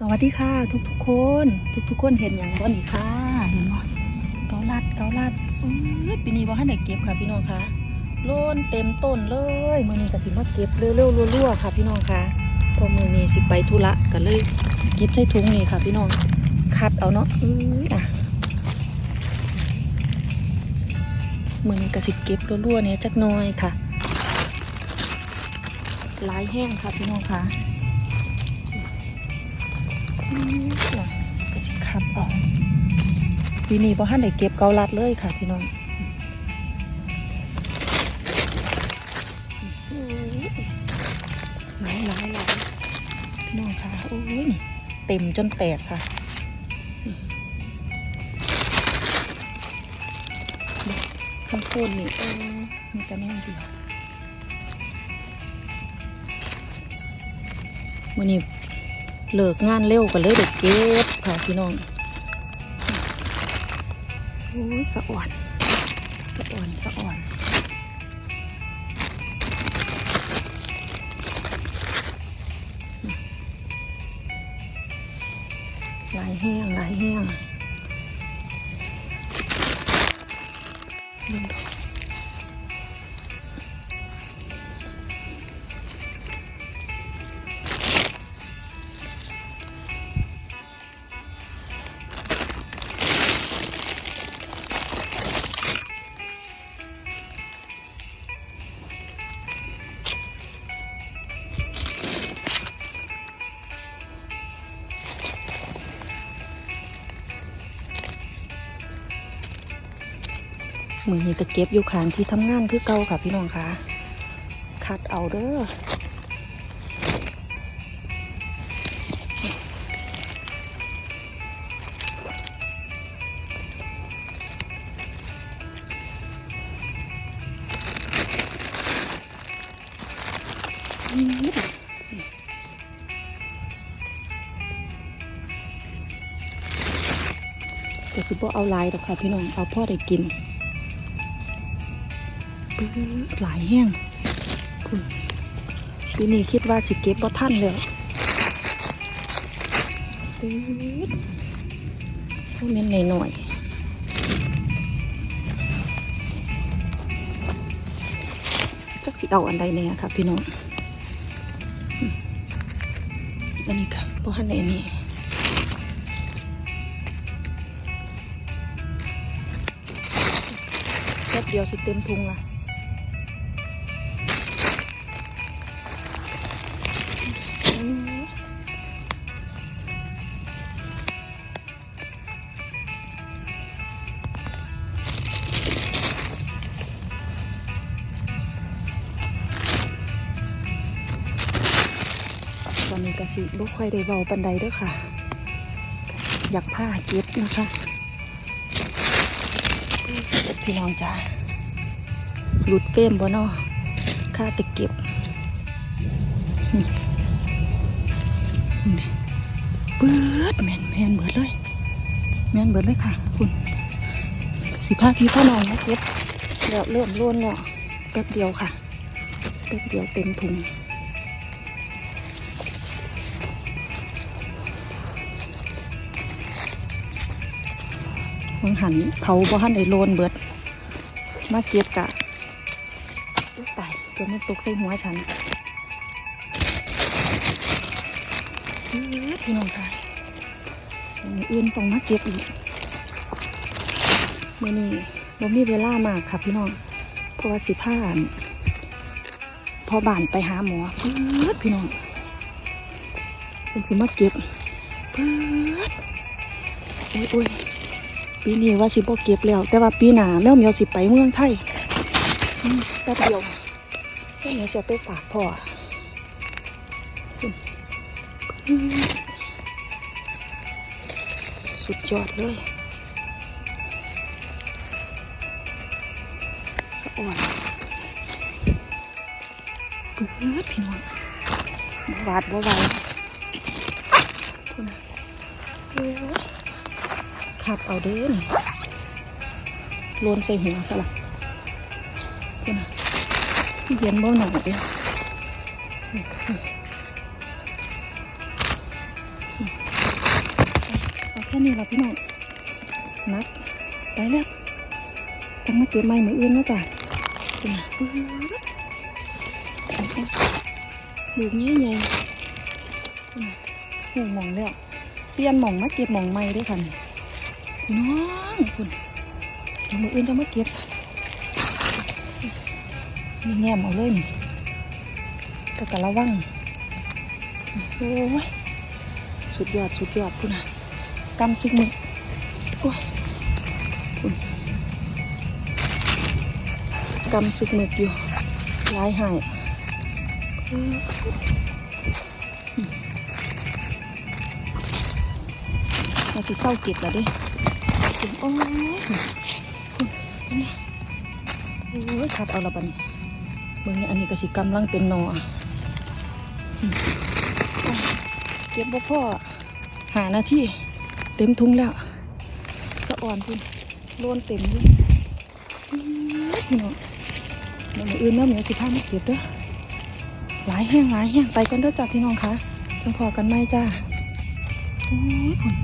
สวัสดีค่ะ ทุกทุกๆคน ทุกทุกๆคนเห็นอย่างบ่นี่ค่ะเห็นบ่เกาลัดเกาลัดอื้อปีนี้บ่ทันได้เก็บค่ะพี่น้องคะล้นเต็มต้นเลยมือนี้ก็สิมาเก็บเร็วๆรัวๆค่ะ พี่น้องคะพอมือนี้สิไปธุระก็เลยเก็บใส่ถุงนี่ค่ะ พี่น้องคัดเอาเนาะอื้ออะมือนี้ก็สิเก็บรัวๆเนี่ยจักน่อยค่ะลายแห้งค่ะพี่น้องคะ่ะ ก็สิขับออกปีนี้บ่ทันได้เก็บเกาลัดเลยค่ะพี่น้องหลายหลายหลายพี่น้องค่ะโอ้ยนี่เต็มจนแตกค่ะนี่ข้างโคนนี่เออมีแต่แน่ดีวันนี้ เลิกงานเร็วก็เลยเด็กเก็บค่ะพี่น้องโอ้ยสะอ่อน สะอ่อน สะอ่อนลายแห้งลายแห้งเบิ่งดอก มือนี้ก็เก็บอยู่ข้างที่ทำงานคือเก่าค่ะพี่น้องคะคัดเอาเด้อแต่สิบ่เอาลายดอกค่ะพี่น้อง เอาพ่อได้กิน หลายแห้งปีนี้คิดว่าสิเก็บบ่ทันแล้วปื้อโอ้เม่นหน่อยๆจักสิเอาอันใดแน่ค่ะพี่น้องอันนี้ค่ะเพราะหันในอันนี้แป๊บเดียวสิเต็มทุงละ ตอนนี้กสิบ่ค่อยได้เบาปันใดเด้อค่ะ อยากผ้าเก็บนะคะพี่น้องจ้าหลุดเฟมบ่เนาะค่าตะเก็บนี่เบิดแมนแมนเบิดเลย แมนเบิดเลยค่ะ คุณสิผ้าพี่พ่อน้องนะเก็บแล้วเริ่มล้วนแล้วแป๊บเดียวค่ะแป๊บเดียวเต็มถุง มังหันเขาบ่หันได้โลนเบิด มาเก็บกะตายเกือบมันตกใส่หัวฉันพี่น้องค่ะอื่นต้องมาเก็บอีกมื่อนี้บ่มีเวลามากค่ะพี่น้อง เพราะว่าสิพานพอบ้านไปหาหมอเพื่ดพี่น้องเป็นสิมาเก็บเพื่ดโอ้ยโอ้ย ปีนี้ว่าสิบ่เก็บแล้ว แต่ว่าปีหน้าแมวเหมียวสิไปเมืองไทยแป๊บเดียวแมวเหมียวสิเอาไปฝากพ่อสุดยอดเลยสะอ่อนเปื้อพี่น้องบาดบ่ไหวเอ้ย คัดเอาเด้นี่โลนใส่หัวสลับคุณนะเย็นเบ่หน่อยเด้อนี่นี่ค่นี้ละพี่น้องนัดไปแล้วจังมาเก็บไม้มืออื่นนะจ้ะเป็นไงปื๊ดลูกนี้ใหญ่เป็นไงหูหมองแล้วเปลี่ยนหมองมาเก็บหมองไม้ด้วยค่ะ พี่น้องคุณเดี๋ยวมืออื่นจะมาเก็บนี่แง้มเอาเลยนี่แต่กะระวังโอ้ยสุดยอดสุดยอดพุ่นะกำซิกมึกโอ้ยพุ่นกำซิกมึกอยู่ลายหายเอออืมเราสิเศร้าเก็บแล้วดิ พุ่นโอ้ยนพุ่โอ้ยขาดเอาละบันเบิ่งนี่อันนี้ก็สิกำลังเป็นนอเก็บบ่พ่อหาหน้าที่เต็มทุงแล้ว สะอ่อนพุ่นโลนเต็มเลยพี่น้องเดี๋ยวอื่นแม่เหมียวสิพามาเก็บเด้อหลายแห้งหลายแห้งไปกันเด้อจ้าพี่น้องคะจังพอกันไหมจ้าโอ้ยพุ่น